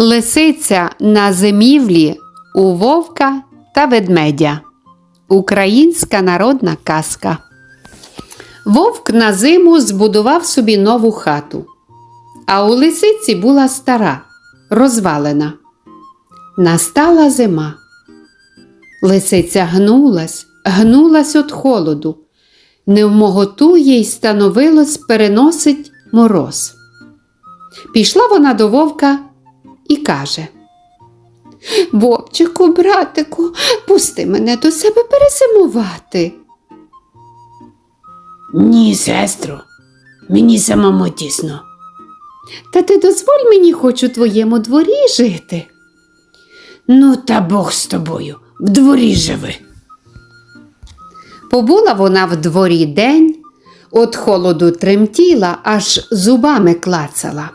Лисиця на зимівлі у вовка та ведмедя. Українська народна казка. Вовк на зиму збудував собі нову хату, а у лисиці була стара, розвалена. Настала зима. Лисиця гнулась, гнулась від холоду. Невмоготу їй становилось переносить мороз. Пішла вона до вовка і каже: Вовчику, братику, пусти мене до себе перезимувати. Ні, сестро, мені самому тісно. Та ти дозволь мені хоч у твоєму дворі жити. Ну, та Бог з тобою, в дворі живи. Побула вона в дворі день, от холоду тремтіла, аж зубами клацала.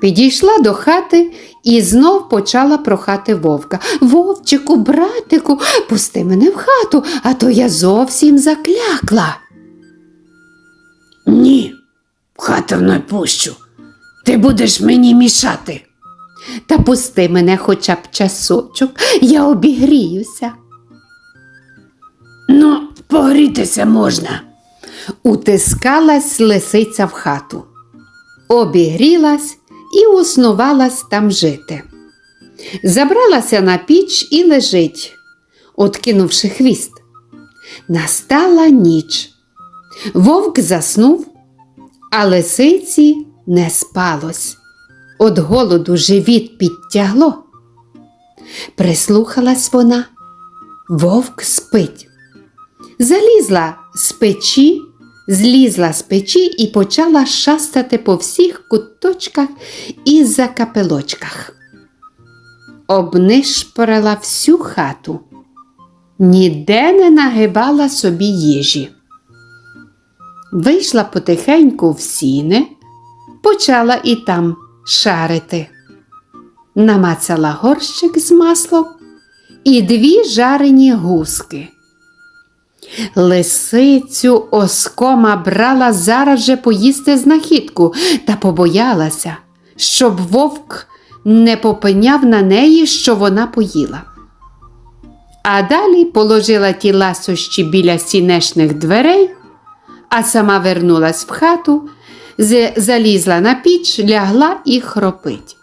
Підійшла до хати і знов почала прохати вовка. Вовчику, братику, пусти мене в хату, а то я зовсім заклякла. Ні, в хату не пущу. Ти будеш мені мішати. Та пусти мене хоча б часочок, я обігріюся. Ну, погрітися можна. Утискалась лисиця в хату, обігрілась і уснувалась там жити. Забралася на піч і лежить, откинувши хвіст. Настала ніч. Вовк заснув, а лисиці не спалось. От голоду живіт підтягло. Прислухалась вона, вовк спить. Залізла з печі, злізла з печі і почала шастати по всіх куточках і закапелочках. Обнишпорила всю хату, ніде не нагибала собі їжі. Вийшла потихеньку в сіни, почала і там шарити. Намацала горщик з маслом і дві жарені гуски. Лисицю оскома брала зараз же поїсти знахідку та побоялася, щоб вовк не попеняв на неї, що вона поїла. А далі положила ті ласощі біля сінешних дверей, а сама вернулась в хату, залізла на піч, лягла і хропить,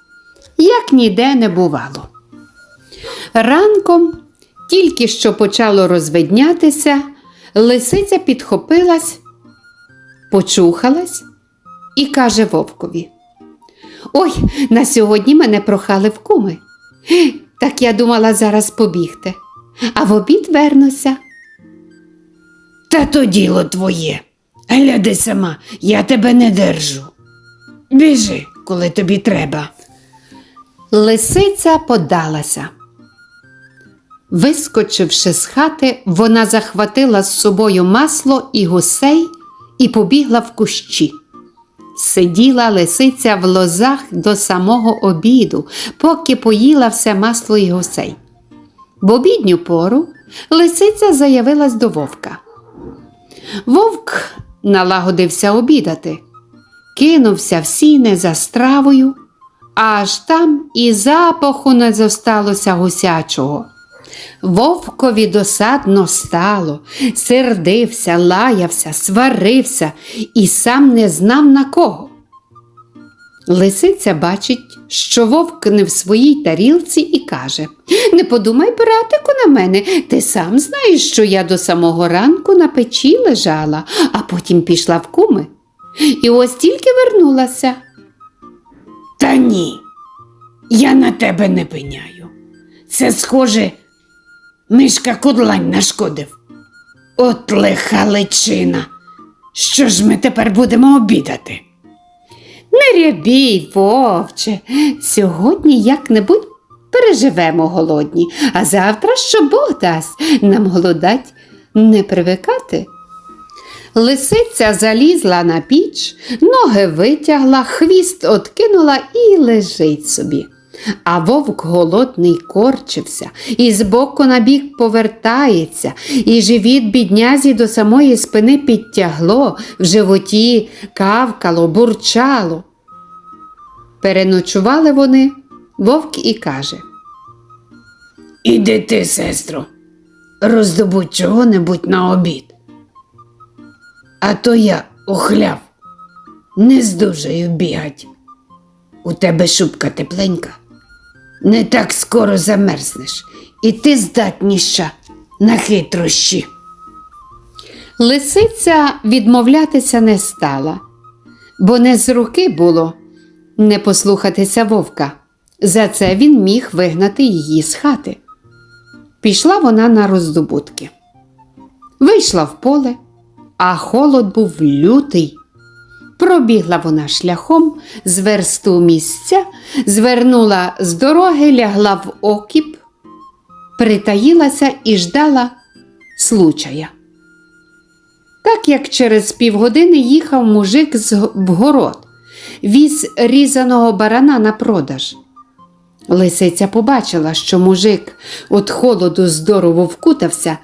як ніде не бувало. Ранком, тільки що почало розвиднятися, лисиця підхопилась, почухалась і каже вовкові: Ой, на сьогодні мене прохали в куми. Так я думала зараз побігти, а в обід вернуся. Та то діло твоє. Гляди сама, я тебе не держу. Біжи, коли тобі треба. Лисиця подалася. Вискочивши з хати, вона захватила з собою масло і гусей і побігла в кущі. Сиділа лисиця в лозах до самого обіду, поки поїла все масло і гусей. В обідню пору лисиця заявилась до вовка. Вовк налагодився обідати, кинувся в сіни за стравою, аж там і запаху не зосталося гусячого. Вовкові досадно стало, сердився, лаявся, сварився і сам не знав на кого. Лисиця бачить, що вовк не в своїй тарілці і каже Не подумай, братику, на мене, ти сам знаєш, що я до самого ранку на печі лежала, а потім пішла в куми. І ось тільки вернулася. Та ні, я на тебе не пеняю. Це схоже, мишка кудлань нашкодив. От лиха личина. Що ж ми тепер будемо обідати? Не рябій, вовче, сьогодні як-небудь переживемо голодні, а завтра що Бог дасть, нам голодать не привикати. Лисиця залізла на піч, ноги витягла, хвіст откинула і лежить собі. А вовк голодний корчився, і збоку на бік повертається, і живіт біднязі до самої спини підтягло, в животі кавкало, бурчало. Переночували вони вовк і каже. Іди ти, сестро, роздобудь чого-небудь на обід. А то я охляв, не здужаю бігать. У тебе шубка тепленька, не так скоро замерзнеш, і ти здатніша на хитрощі. Лисиця відмовлятися не стала, бо не з руки було не послухатися вовка. За це він міг вигнати її з хати. Пішла вона на роздобутки. Вийшла в поле, а холод був лютий. Пробігла вона шляхом з версту місця, звернула з дороги, лягла в окіп, притаїлася і ждала случая. Так як через півгодини їхав мужик з г- в город, віз різаного барана на продаж. Лисиця побачила, що мужик від холоду здорово вкутався,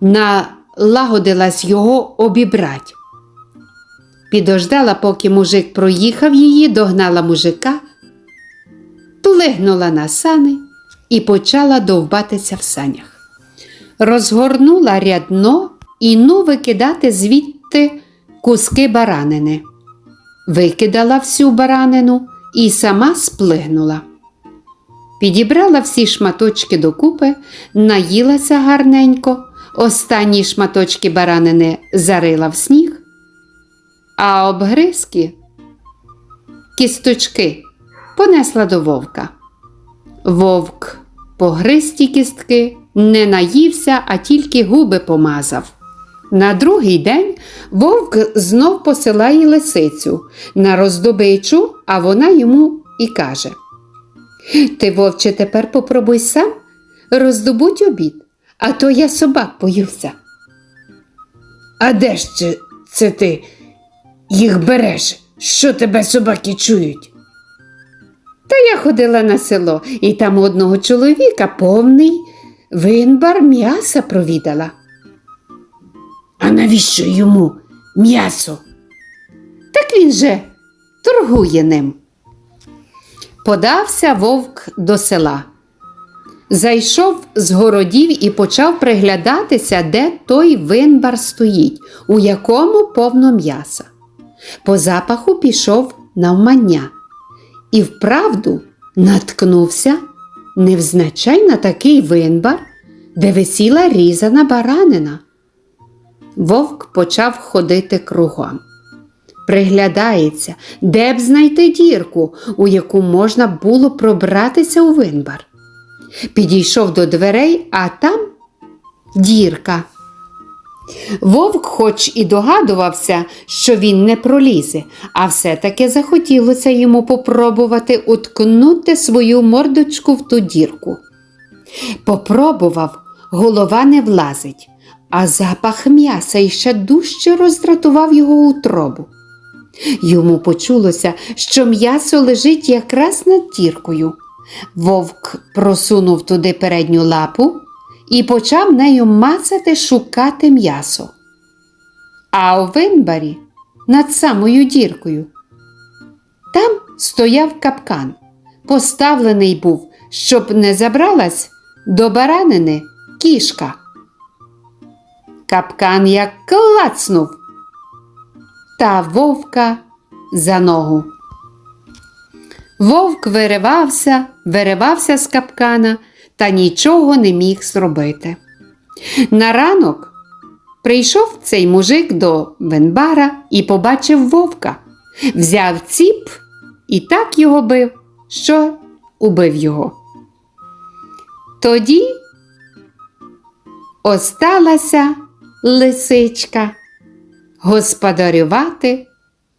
налагодилась його обібрать. Підождала, поки мужик проїхав її, догнала мужика, плигнула на сани і почала довбатися в санях розгорнула рядно і ну викидати звідти куски баранини. Викидала всю баранину і сама сплигнула. Підібрала всі шматочки докупи, наїлася гарненько, останні шматочки баранини зарила в сніг, а обгризки, кісточки понесла до вовка. Вовк погриз ті кістки, не наївся, а тільки губи помазав. На другий день вовк знов посилає лисицю на роздобичу, а вона йому і каже: Ти, вовче, тепер попробуй сам роздобудь обід, а то я собак боюся. А де ж це ти їх береш? Що тебе собаки чують? Та я ходила на село, і там одного чоловіка повний винбар м'яса провідала. А навіщо йому м'ясо? Так він же торгує ним. Подався вовк до села. Зайшов з городів і почав приглядатися, де той винбар стоїть, у якому повно м'яса. По запаху пішов навмання і вправду наткнувся невзначай на такий винбар, де висіла різана баранина. Вовк почав ходити кругом. Приглядається, де б знайти дірку, у яку можна було пробратися у винбар. Підійшов до дверей, а там дірка. Вовк, хоч і догадувався, що він не пролізе, а все-таки захотілося йому попробувати уткнути свою мордочку в ту дірку. Попробував, голова не влазить, а запах м'яса іще дужче роздратував його утробу. Йому почулося, що м'ясо лежить якраз над діркою. Вовк просунув туди передню лапу і почав нею мацати шукати м'ясо. А у винбарі над самою діркою. Там стояв капкан. Поставлений був, щоб не забралась до баранини кішка. Капкан як клацнув та вовка за ногу. Вовк виривався, виривався з капкана та нічого не міг зробити. На ранок прийшов цей мужик до Венбара і побачив вовка, взяв ціп і так його бив, що убив його. Тоді осталася лисичка господарювати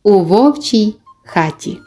у вовчій хаті.